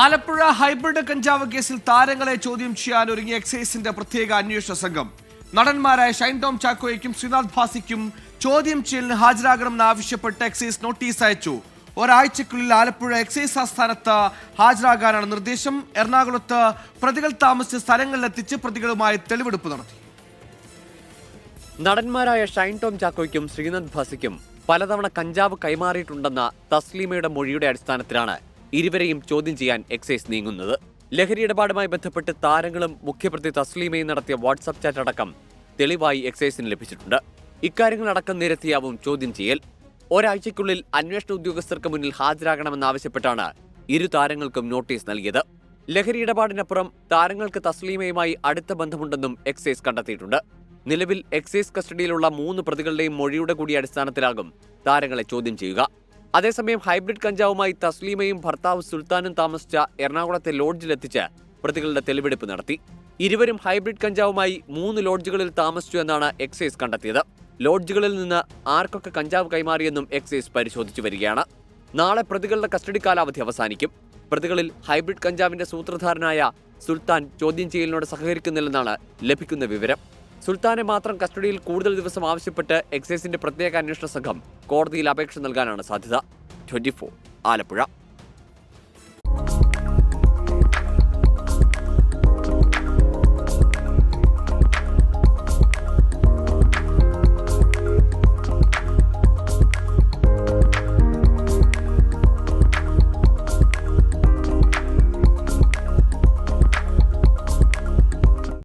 Alappuzha hybrid കഞ്ചാവ് കേസിൽ താരങ്ങളെ ചോദ്യം ചെയ്യാൻ ഒരുങ്ങിയ എക്സൈസിന്റെ പ്രത്യേക അന്വേഷണ സംഘം. നടന്മാരായ ഷൈൻ ടോം ചാക്കോയ്ക്കും ശ്രീനാഥ് ഭാസിക്കും ചോദ്യം ചെയ്യലിന് ഹാജരാകണമെന്ന് ആവശ്യപ്പെട്ട് എക്സൈസ് നോട്ടീസ് അയച്ചു. ഒരാഴ്ചക്കുള്ളിൽ ആലപ്പുഴ എക്സൈസ് ആസ്ഥാനത്ത് ഹാജരാകാനാണ് നിർദ്ദേശം. എറണാകുളത്ത് പ്രതികൾ താമസിച്ച സ്ഥലങ്ങളിലെത്തിച്ച് പ്രതികളുമായി തെളിവെടുപ്പ് നടത്തി. നടന്മാരായ ഷൈൻ ടോം ചാക്കോയ്ക്കും ശ്രീനാഥ് ഭാസിക്കും പലതവണ കഞ്ചാവ് കൈമാറിയിട്ടുണ്ടെന്ന തസ്ലീമയുടെ മൊഴിയുടെ അടിസ്ഥാനത്തിലാണ് ഇരുവരെയും ചോദ്യം ചെയ്യാൻ എക്സൈസ് നീങ്ങുന്നത്. ലഹരി ഇടപാടുമായി ബന്ധപ്പെട്ട് താരങ്ങളും മുഖ്യപ്രതി തസ്ലീമയും നടത്തിയ വാട്സാപ്പ് ചാറ്റ് അടക്കം തെളിവായി എക്സൈസിന് ലഭിച്ചിട്ടുണ്ട്. ഇക്കാര്യങ്ങളടക്കം നിരത്തിയാവും ചോദ്യം ചെയ്യൽ. ഒരാഴ്ചയ്ക്കുള്ളിൽ അന്വേഷണ ഉദ്യോഗസ്ഥർക്ക് മുന്നിൽ ഹാജരാകണമെന്നാവശ്യപ്പെട്ടാണ് ഇരു താരങ്ങൾക്കും നോട്ടീസ് നൽകിയത്. ലഹരി ഇടപാടിനപ്പുറം താരങ്ങൾക്ക് തസ്ലീമയുമായി അടുത്ത ബന്ധമുണ്ടെന്നും എക്സൈസ് കണ്ടെത്തിയിട്ടുണ്ട്. നിലവിൽ എക്സൈസ് കസ്റ്റഡിയിലുള്ള മൂന്ന് പ്രതികളുടെയും മൊഴിയുടെ കൂടി അടിസ്ഥാനത്തിലാകും താരങ്ങളെ ചോദ്യം ചെയ്യുക. അതേസമയം ഹൈബ്രിഡ് കഞ്ചാവുമായി തസ്ലീമയും ഭർത്താവ് സുൽത്താനും താമസിച്ച എറണാകുളത്തെ ലോഡ്ജിലെത്തിച്ച് പ്രതികളുടെ തെളിവെടുപ്പ് നടത്തി. ഇരുവരും ഹൈബ്രിഡ് കഞ്ചാവുമായി മൂന്ന് ലോഡ്ജുകളിൽ താമസിച്ചു എന്നാണ് എക്സൈസ് കണ്ടെത്തിയത്. ലോഡ്ജുകളിൽ നിന്ന് ആർക്കൊക്കെ കഞ്ചാവ് കൈമാറിയെന്നും എക്സൈസ് പരിശോധിച്ചു വരികയാണ്. നാളെ പ്രതികളുടെ കസ്റ്റഡി കാലാവധി അവസാനിക്കും. പ്രതികളിൽ ഹൈബ്രിഡ് കഞ്ചാവിന്റെ സൂത്രധാരനായ സുൽത്താൻ ചോദ്യം ചെയ്യലിനോട് സഹകരിക്കുന്നില്ലെന്നാണ് ലഭിക്കുന്ന വിവരം. സുൽത്താനെ മാത്രം കസ്റ്റഡിയിൽ കൂടുതൽ ദിവസം ആവശ്യപ്പെട്ട് എക്സൈസിന്റെ പ്രത്യേക അന്വേഷണ സംഘം കോടതിയിൽ അപേക്ഷ നൽകാനാണ് സാധ്യത. ട്വന്റി ആലപ്പുഴ.